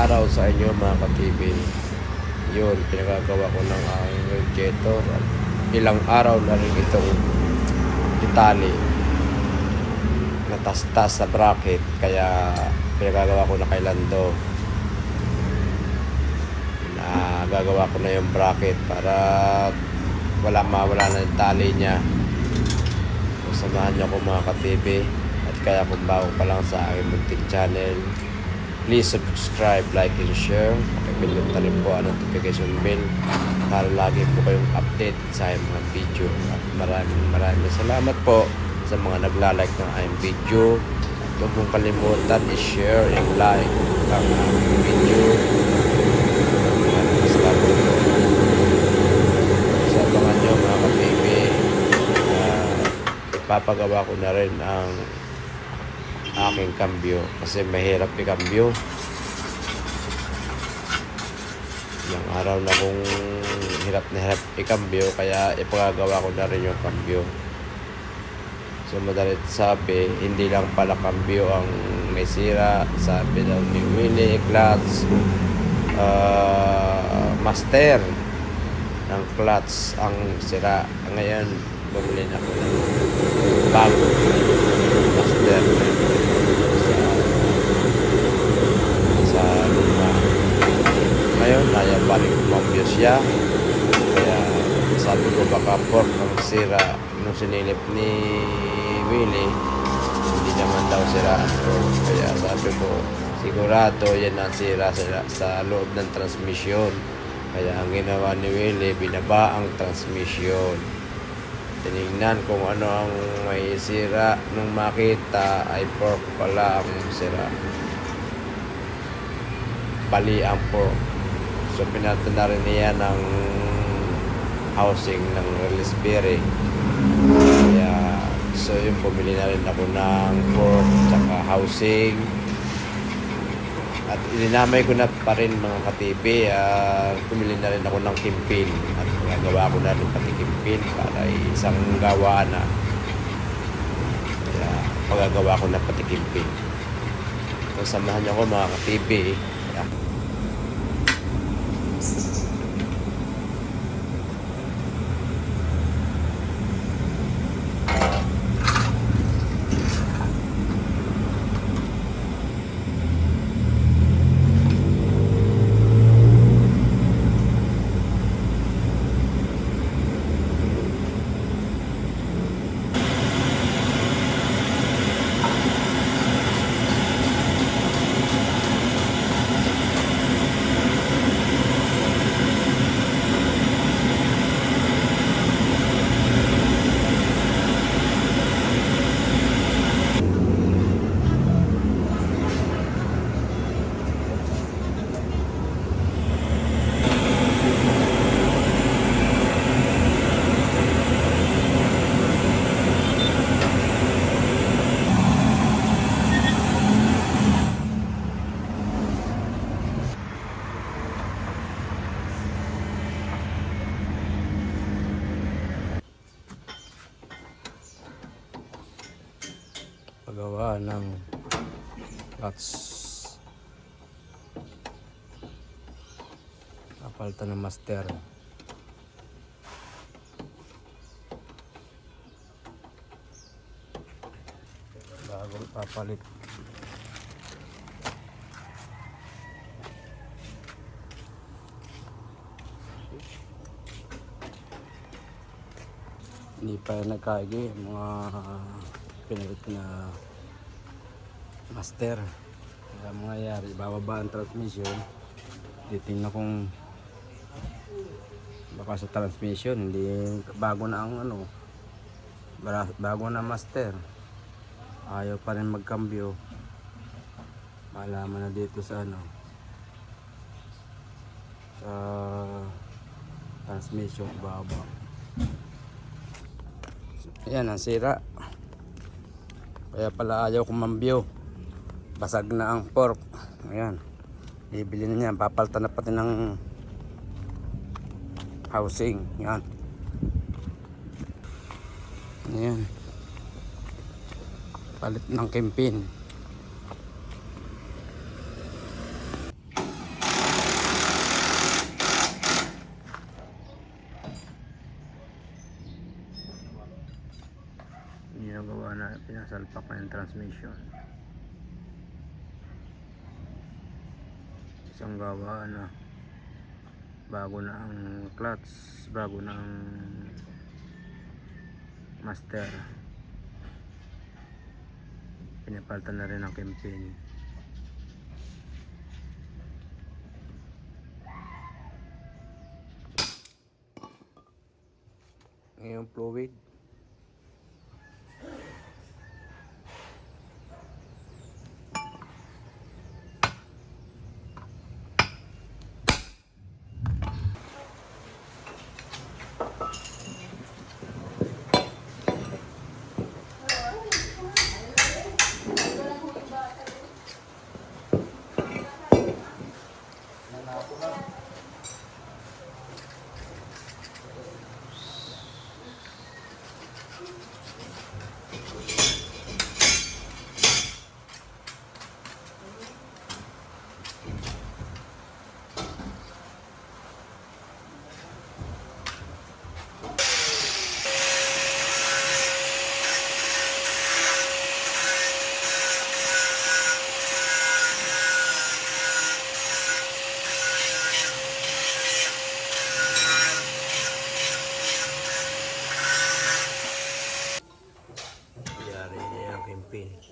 araw sa inyo mga ka-TV. Yun, pinagagawa ko ng aking radiator. Ilang araw na rin itong itali natastas sa bracket kaya pinagagawa ko na kay Lando na gagawa ko na yung bracket para wala mawala na yung tali niya samahan niyo ako mga ka-TV at kaya kung bago pa lang sa aking munting channel please subscribe, like, and share. Pakipindot na rin po ang notification bell para lagi po kayong update sa aking mga video. At maraming maraming salamat po sa mga nagla-like ng aking video. Huwag mong kalimutan i-share and like ang aking video. Sa abangan nyo mga ka-TV uh, ipapagawa ko na rin ang aking kambyo. Kasi mahirap i-kambyo. Yung araw na kung hirap na hirap i-kambyo kaya ipagagawa ko na rin yung kambyo. So madalit sabi hindi lang pala kambyo ang may sira. Sabi daw ni Willie Clutch uh, master ng clutch ang sira. Ngayon bumili na ako ng bago master sa sa luma ngayon ayaw balik kumambyo siya kaya sabi ko baka pork ang sira nung sinilip ni Willie hindi naman daw sira. Pork kaya sabi ko sigurado yan ang sira sa, sa loob ng transmission kaya ang ginawa ni Willie binaba ang transmission tinignan kung ano ang may sira. Nung makita ay pork pala ang sira. Bali ang pork. So pinata na rin niya ng housing ng release berry kaya so yung bumili na rin ako ng pork tsaka housing. At ininamay ko na pa rin mga katipi at bumili na rin ako ng kimpin. At gagawa ko na rin pati kimpin para isang gawa na. Kaya pagagawa ko na pati kimpin. So samahan niyo ako mga katipi Kaya, paggawa ng clutch kapalta ng master. Bagong papalit. Hindi pa nagkaigi. Yung mga pinalit na master kaya mangyayari bababa ang transmission. Titingnan kung baka sa transmission hindi bago na ang ano bago na master. Ayaw pa rin magkambyo. Malaman na dito sa ano sa transmission baba Ayan, ang sira. Kaya pala ayaw kumambyo basag na ang pork. Ayan. Bibili na niyan. Papalta na pati ng housing. Yan ayan. Palit ng kempin. Ginagawa na pinasalpak na yung transmission. Isang gawa na bago na ang clutch bago na ang master. Pinapalitan na rin ang kimpin ngayong fluid bien.